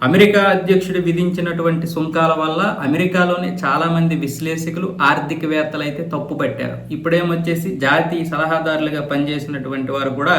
America అధ్యక్షుడు విధించినటువంటి సుంకాల వల్ల అమెరికాలోని చాలామంది విశ్లేషకులు ఆర్థికవేత్తలు అయితే తప్పు పట్టారు ఇప్పుడేమొచ్చేసి జాతీయ సలహాదారులుగా పనిచేసినటువంటి వారు కూడా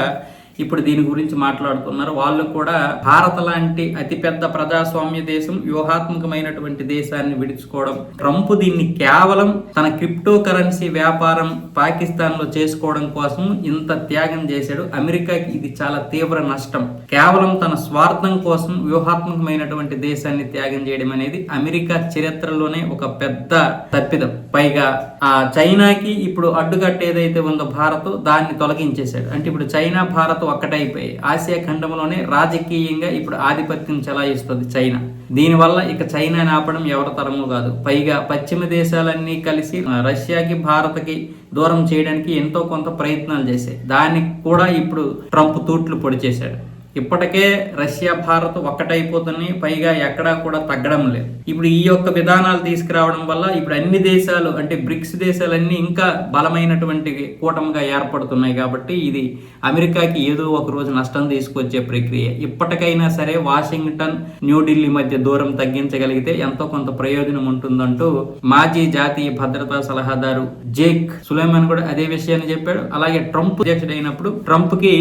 ఇప్పుడు దీని గురించి మాట్లాడుతున్నారు. వాళ్ళు కూడా భారత్ లాంటి అతిపెద్ద ప్రజాస్వామ్య దేశం వ్యూహాత్మకమైనటువంటి దేశాన్ని విడుచుకోవడం ట్రంప్ దీన్ని కేవలం తన క్రిప్టో కరెన్సీ వ్యాపారం పాకిస్తాన్లో చేసుకోవడం కోసం ఇంత త్యాగం చేశాడు. అమెరికాకి ఇది చాలా తీవ్ర నష్టం. కేవలం తన స్వార్థం కోసం వ్యూహాత్మకమైనటువంటి దేశాన్ని త్యాగం చేయడం అనేది అమెరికా చరిత్రలోనే ఒక పెద్ద తప్పిదం. పైగా ఆ చైనాకి ఇప్పుడు అడ్డుకట్ట ఏదైతే ఉందో భారత్ దాన్ని తొలగించేశాడు. అంటే ఇప్పుడు చైనా భారత్ ఒక్కటైపోయి ఆసియా ఖండంలోనే రాజకీయంగా ఇప్పుడు ఆధిపత్యం చెలాయిస్తుంది చైనా. దీనివల్ల ఇక చైనాని ఆపడం ఎవరి తరము కాదు. పైగా పశ్చిమ దేశాలన్నీ కలిసి రష్యాకి భారత్కి దూరం చేయడానికి ఎంతో కొంత ప్రయత్నాలు చేశాయి. దానికి కూడా ఇప్పుడు ట్రంప్ తూట్లు పొడి చేశాడు ఇప్పటికే రష్యా భారత్ ఒక్కటైపోతున్నాయి పైగా ఎక్కడా కూడా తగ్గడం లేదు. ఇప్పుడు ఈ యొక్క విధానాలు తీసుకురావడం వల్ల ఇప్పుడు అన్ని దేశాలు అంటే బ్రిక్స్ దేశాలన్నీ ఇంకా బలమైనటువంటి కూటమిగా ఏర్పడుతున్నాయి కాబట్టి ఇది అమెరికాకి ఏదో ఒక రోజు నష్టం తీసుకొచ్చే ప్రక్రియ. ఇప్పటికైనా సరే వాషింగ్టన్ న్యూఢిల్లీ మధ్య దూరం తగ్గించగలిగితే ఎంతో కొంత ప్రయోజనం ఉంటుందంటూ మాజీ జాతీయ భద్రతా సలహాదారు జేక్ సులేమాన్ కూడా అదే విషయాన్ని చెప్పాడు. అలాగే ట్రంప్ అధ్యక్షుడైనప్పుడు ట్రంప్కి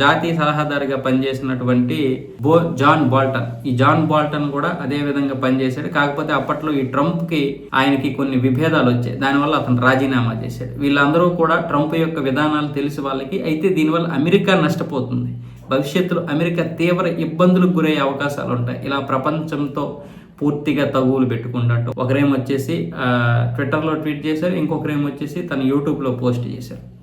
జాతీయ సలహాదారుగా చేసినటువంటి బో జాన్ బాల్టన్. ఈ జాన్ బాల్టన్ కూడా అదే విధంగా పనిచేశాడు. కాకపోతే అప్పట్లో ఈ ట్రంప్కి ఆయనకి కొన్ని విభేదాలు వచ్చాయి. దానివల్ల అతను రాజీనామా చేశాడు. వీళ్ళందరూ కూడా ట్రంప్ యొక్క విధానాలు తెలిసి వాళ్ళకి అయితే దీనివల్ల అమెరికా నష్టపోతుంది. భవిష్యత్తులో అమెరికా తీవ్ర ఇబ్బందులకు గురయ్యే అవకాశాలు ఉంటాయి. ఇలా ప్రపంచంతో పూర్తిగా తగువులు పెట్టుకున్నట్టు ఒకరేమొచ్చేసి ట్విట్టర్లో ట్వీట్ చేశారు. ఇంకొకరేమొచ్చేసి తన యూట్యూబ్లో పోస్ట్ చేశారు.